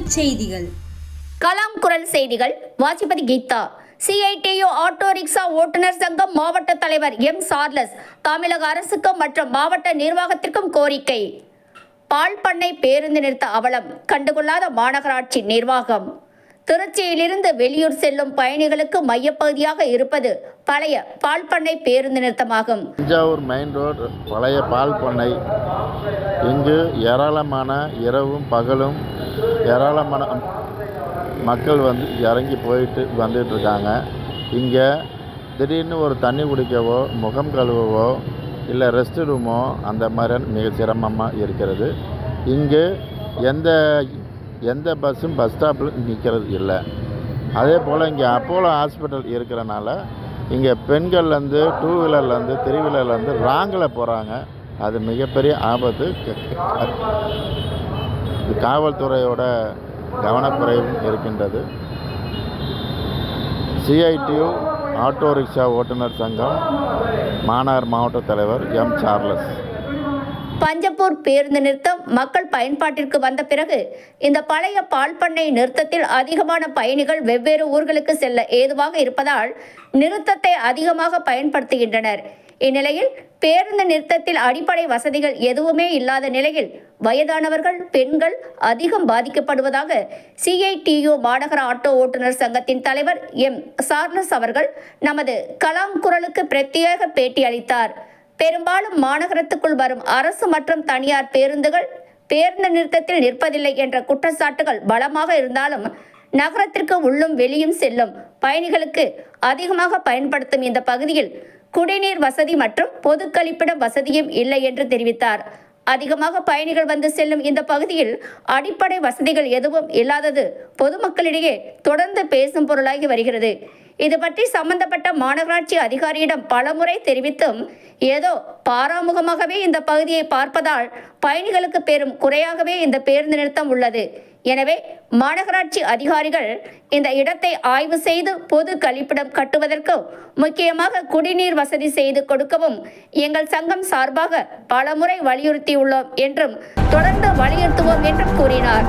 செய்திகள். கலாம் குரல் செய்திகள் வாசிப்பது கீதா. சிஐடியு ஆட்டோ ரிக்ஷா ஓட்டுநர் சங்கம் மாவட்ட தலைவர் எம் சார்லஸ் தமிழக அரசுக்கும் மற்றும் மாவட்ட நிர்வாகத்திற்கும் கோரிக்கை. பால் பண்ணை பேருந்து நிறுத்த அவலம் கண்டுகொள்ளாத மாநகராட்சி நிர்வாகம். திருச்சியிலிருந்து வெளியூர் செல்லும் பயணிகளுக்கு மையப்பகுதியாக இருப்பது பழைய பால் பண்ணை பேருந்து நிறுத்தமாகும். தஞ்சாவூர் மெயின் ரோடு பழைய பால் பண்ணை. இங்கு ஏராளமான இரவும் பகலும் ஏராளமான மக்கள் வந்து இறங்கி போயிட்டு வந்துட்டு இருக்காங்க இங்கே திடீர்னு ஒரு தண்ணி குடிக்கவோ முகம் கழுவவோ இல்லை ரெஸ்ட் ரூமோ அந்த மாதிரி மிக சிரமமாக இருக்கிறது. இங்கு எந்த எந்த பஸ்ஸும் பஸ் ஸ்டாப்பில் நிற்கிறது இல்லை. அதே போல் இங்கே அப்போலோ ஹாஸ்பிட்டல் இருக்கிறனால இங்கே பெண்கள்லேருந்து டூ வீலர்லேருந்து த்ரீ வீலர்லேருந்து ராங்கில் போகிறாங்க அது மிகப்பெரிய ஆபத்து. க- இது காவல்துறையோட கவனக்குறைவும் இருக்கின்றது. சிஐடியு ஆட்டோ ரிக்ஷா ஓட்டுநர் சங்கம் மாநகர் மாவட்ட தலைவர் எம். சார்லஸ். பஞ்சப்பூர் பேருந்து நிறுத்தம் மக்கள் பயன்பாட்டிற்கு வந்த பிறகு இந்த பழைய பால் பண்ணை நிறுத்தத்தில் அதிகமான பயணிகள் வெவ்வேறு ஊர்களுக்கு செல்ல ஏதுவாக இருப்பதால் நிறுத்தத்தை அதிகமாக பயன்படுத்துகின்றனர். இந்நிலையில் பேருந்து நிறுத்தத்தில் அடிப்படை வசதிகள் எதுவுமே இல்லாத நிலையில் வயதானவர்கள் பெண்கள் அதிகம் பாதிக்கப்படுவதாக சிஐடியு மாநகர ஆட்டோ ஓட்டுநர் சங்கத்தின் தலைவர் எம். சார்லஸ் அவர்கள் நமது கலாம் குரலுக்கு பிரத்யேக பேட்டி அளித்தார். பெரும்பாலும் மாநகரத்துக்குள் வரும் அரசு மற்றும் தனியார் பேருந்துகள் பேருந்து நிறுத்தத்தில் நிற்பதில்லை என்ற குற்றச்சாட்டுகள் பலமாக இருந்தாலும் நகரத்திற்கு உள்ளும் வெளியும் செல்லும் பயணிகளுக்கு அதிகமாக பயன்படுத்தும் இந்த பகுதியில் குடிநீர் வசதி மற்றும் பொது கழிப்பிடம் வசதியும் இல்லை என்று தெரிவித்தார். அதிகமாக பயணிகள் வந்து செல்லும் இந்த பகுதியில் அடிப்படை வசதிகள் எதுவும் இல்லாதது பொதுமக்களிடையே தொடர்ந்து பேசும் பொருளாகி வருகிறது. இது பற்றி சம்பந்தப்பட்ட மாநகராட்சி அதிகாரியிடம் பலமுறை தெரிவித்தும் ஏதோ பாராமுகமாகவே இந்த பகுதியை பார்ப்பதால் பயணிகளுக்கு பெரும் குறையாகவே இந்த பேருந்து நிறுத்தம் உள்ளது. எனவே மாநகராட்சி அதிகாரிகள் இந்த இடத்தை ஆய்வு செய்து பொது கழிப்பிடம் கட்டுவதற்கும் முக்கியமாக குடிநீர் வசதி செய்து கொடுக்கவும் எங்கள் சங்கம் சார்பாக பலமுறை வலியுறுத்தியுள்ளோம் என்றும் தொடர்ந்து வலியுறுத்துவோம் என்றும் கூறினார்.